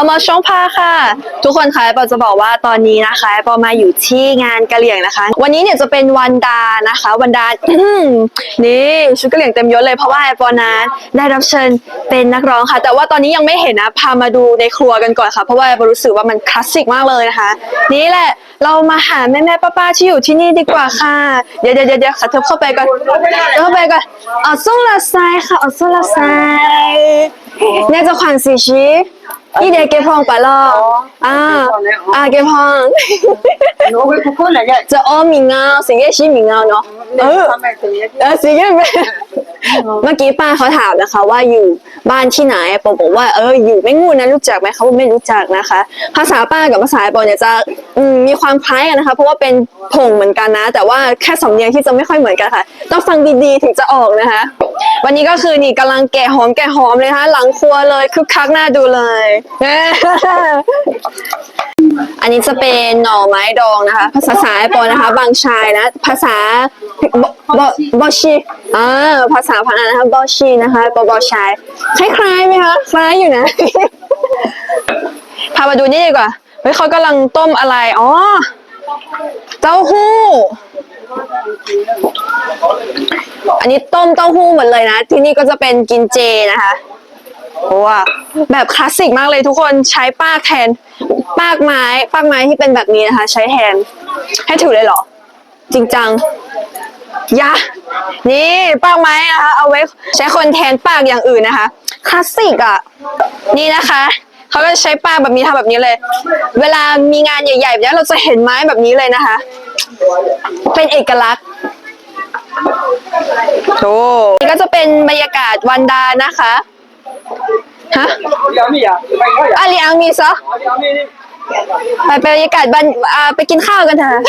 เอามาช่องผ้าค่ะ ทุกคนคะปอจะบอกว่าตอนนี้นะคะปอมาอยู่ที่งานกะเหรี่ยงนะคะ วันนี้เนี่ยจะเป็นวันดานะคะ วันดานี่ชุดกะเหรี่ยงเต็มยศเลยเพราะว่าปอนั้นได้รับเชิญเป็นนักร้องค่ะ แต่ว่าตอนนี้ยังไม่เห็นนะพามาดูในครัวกันก่อนค่ะ เพราะว่าปอรู้สึกว่ามันคลาสสิกมากเลยนะคะ นี่แหละเรามาหาแม่แม่ป้าป้าๆที่อยู่ที่นี่ดีกว่าค่ะ เดี๋ยวเดี๋ยวเดี๋ยวเดี๋ยวขอเธอเข้าไปก่อนเดี๋ยวเข้าไปก่อนอ๋อส่งละไซค่ะอ๋อส่งละไซเนี่ยจะขวัญสีชี นี่เดี๋ยวเก็บห้องปลอกอ่าอ่าเก็บห้อง 我会不可能嘅，这all 名啊，谁嘅新名啊เนาะเออ ทำไมถึง เออสิกันไหมเมื่อกี้ป้าเขาถามนะคะ ว่าอยู่บ้านที่ไหนปอบอกว่าเอออยู่ไม่งูนะรู้จักไหมเขาบอกไม่รู้จักนะคะ ภาษาป้ากับภาษาปอเนี่ยจะอืมมีความคล้ายกันนะคะ เพราะว่าเป็นผงเหมือนกันนะ แต่ว่าแค่สำเนียงที่จะไม่ค่อยเหมือนกันค่ะ ต้องฟังดีๆถึงจะออกนะคะ วันนี้ก็คือนี่กำลังแกะหอมแกะหอมเลยนะคะหลังครัวเลยคึกคักน่าดูเลย อันนี้จะเป็นหน่อไม้ดองนะคะ ภาษาไอปอนะคะ บางชายนะ ภาษาบอบอชีอ่าภาษาพันธ์นะคะบอชีนะคะบอบอชายคล้ายๆไหมคะคล้ายอยู่นะพามาดูนี่ดีกว่าเฮ้ยเขากำลังต้มอะไรอ๋อเต้าหู้ อันนี้ต้มเต้าหู้หมดเลยนะ ที่นี่ก็จะเป็นกินเจนะคะ โอ้ว้าแบบคลาสสิกมากเลยทุกคนใช้ปากแทน ปากไม้ปากไม้ที่เป็นแบบนี้นะคะ ใช้แทน ให้ถือเลยเหรอ จริงจังยานี่ปากไม้นะคะเอาไว้ใช้คนแทนปากอย่างอื่นนะคะคลาสสิกอะนี่นะคะเขาก็จะใช้ปากแบบนี้ทำแบบนี้เลย เวลามีงานใหญ่ๆแบบนี้เราจะเห็นไม้แบบนี้เลยนะคะ เป็นเอกลักษณ์โอ้นี่ก็จะเป็นบรรยากาศวันดานะคะ ฮะอาลีอังมีซะไปไปบรรยากาศบันอ่าไปกินข้าวกันเถอะ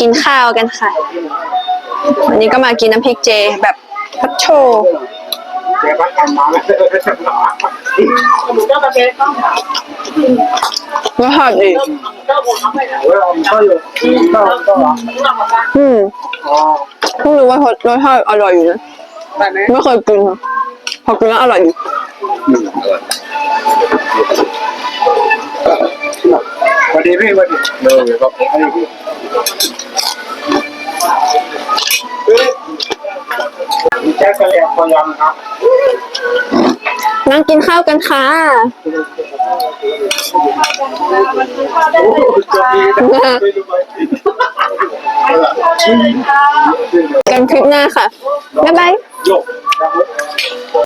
กินข้าวกันค่ะ วันนี้ก็มากินน้ำพริกเจแบบพัดโชมาหอดอี ก็อยู่ก็ก็อืมอ๋อเพิ่งรู้ว่ารสรสชาติอร่อยอยู่นะไม่เคยกินค่ะพอกินแล้วอร่อยอยู่สวัสดีพี่วัสดีเออครับแจ็คก็เรียกพยอมครับ นั่งกินข้าวกันค่ะกันคลิปหน้าค่ะ บ๊ายบายโยก